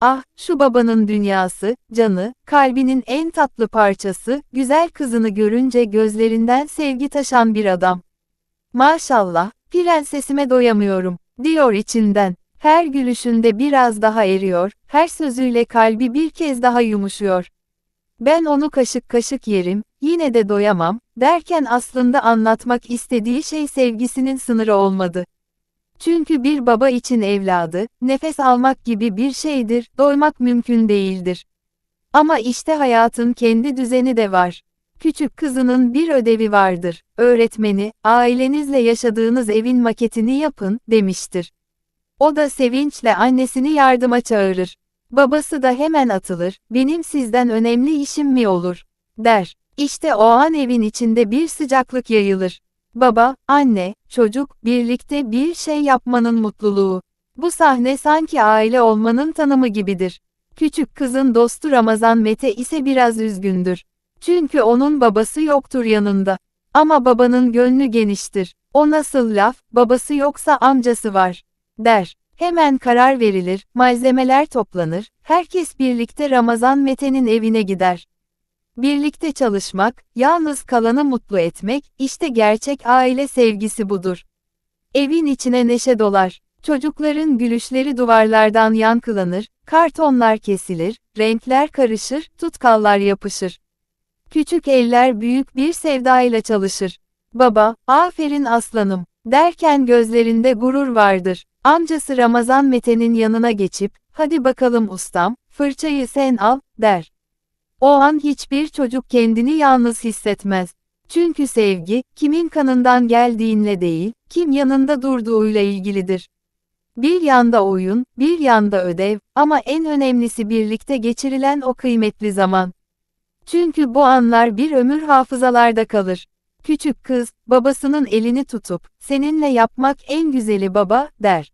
Ah, şu babanın dünyası, canı, kalbinin en tatlı parçası, güzel kızını görünce gözlerinden sevgi taşan bir adam. Maşallah, prensesime doyamıyorum, diyor içinden. Her gülüşünde biraz daha eriyor, her sözüyle kalbi bir kez daha yumuşuyor. Ben onu kaşık kaşık yerim, yine de doyamam, derken aslında anlatmak istediği şey sevgisinin sınırı olmadı. Çünkü bir baba için evladı, nefes almak gibi bir şeydir, doymak mümkün değildir. Ama işte hayatın kendi düzeni de var. Küçük kızının bir ödevi vardır. Öğretmeni, ailenizle yaşadığınız evin maketini yapın, demiştir. O da sevinçle annesini yardıma çağırır. Babası da hemen atılır, benim sizden önemli işim mi olur, der. İşte o an evin içinde bir sıcaklık yayılır. Baba, anne, çocuk, birlikte bir şey yapmanın mutluluğu. Bu sahne sanki aile olmanın tanımı gibidir. Küçük kızın dostu Ramazan Mete ise biraz üzgündür. Çünkü onun babası yoktur yanında. Ama babanın gönlü geniştir. O nasıl laf, babası yoksa amcası var, der. Hemen karar verilir, malzemeler toplanır, herkes birlikte Ramazan Mete'nin evine gider. Birlikte çalışmak, yalnız kalanı mutlu etmek, işte gerçek aile sevgisi budur. Evin içine neşe dolar. Çocukların gülüşleri duvarlardan yankılanır, kartonlar kesilir, renkler karışır, tutkallar yapışır. Küçük eller büyük bir sevdayla çalışır. Baba, aferin aslanım, derken gözlerinde gurur vardır. Amcası Ramazan Mete'nin yanına geçip, hadi bakalım ustam, fırçayı sen al, der. O an hiçbir çocuk kendini yalnız hissetmez. Çünkü sevgi, kimin kanından geldiğinle değil, kim yanında durduğuyla ilgilidir. Bir yanda oyun, bir yanda ödev, ama en önemlisi birlikte geçirilen o kıymetli zaman. Çünkü bu anlar bir ömür hafızalarda kalır. Küçük kız, babasının elini tutup, seninle yapmak en güzeli baba, der.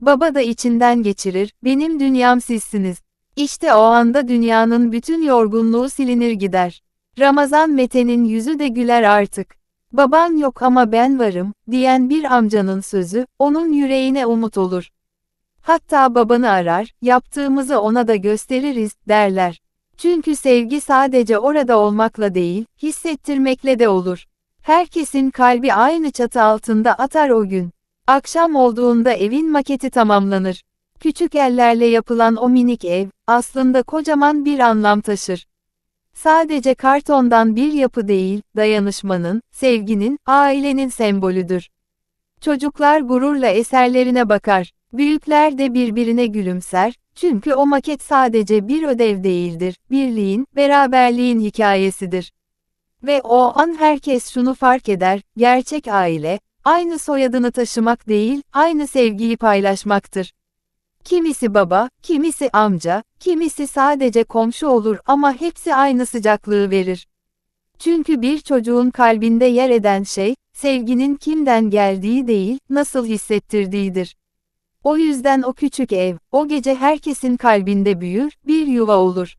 Baba da içinden geçirir, benim dünyam sizsiniz. İşte o anda dünyanın bütün yorgunluğu silinir gider. Ramazan Mete'nin yüzü de güler artık. Baban yok ama ben varım, diyen bir amcanın sözü, onun yüreğine umut olur. Hatta babanı arar, yaptığımızı ona da gösteririz, derler. Çünkü sevgi sadece orada olmakla değil, hissettirmekle de olur. Herkesin kalbi aynı çatı altında atar o gün. Akşam olduğunda evin maketi tamamlanır. Küçük ellerle yapılan o minik ev, aslında kocaman bir anlam taşır. Sadece kartondan bir yapı değil, dayanışmanın, sevginin, ailenin sembolüdür. Çocuklar gururla eserlerine bakar, büyükler de birbirine gülümser, çünkü o maket sadece bir ödev değildir, birliğin, beraberliğin hikayesidir. Ve o an herkes şunu fark eder, gerçek aile, aynı soyadını taşımak değil, aynı sevgiyi paylaşmaktır. Kimisi baba, kimisi amca, kimisi sadece komşu olur ama hepsi aynı sıcaklığı verir. Çünkü bir çocuğun kalbinde yer eden şey, sevginin kimden geldiği değil, nasıl hissettirdiğidir. O yüzden o küçük ev, o gece herkesin kalbinde büyür, bir yuva olur.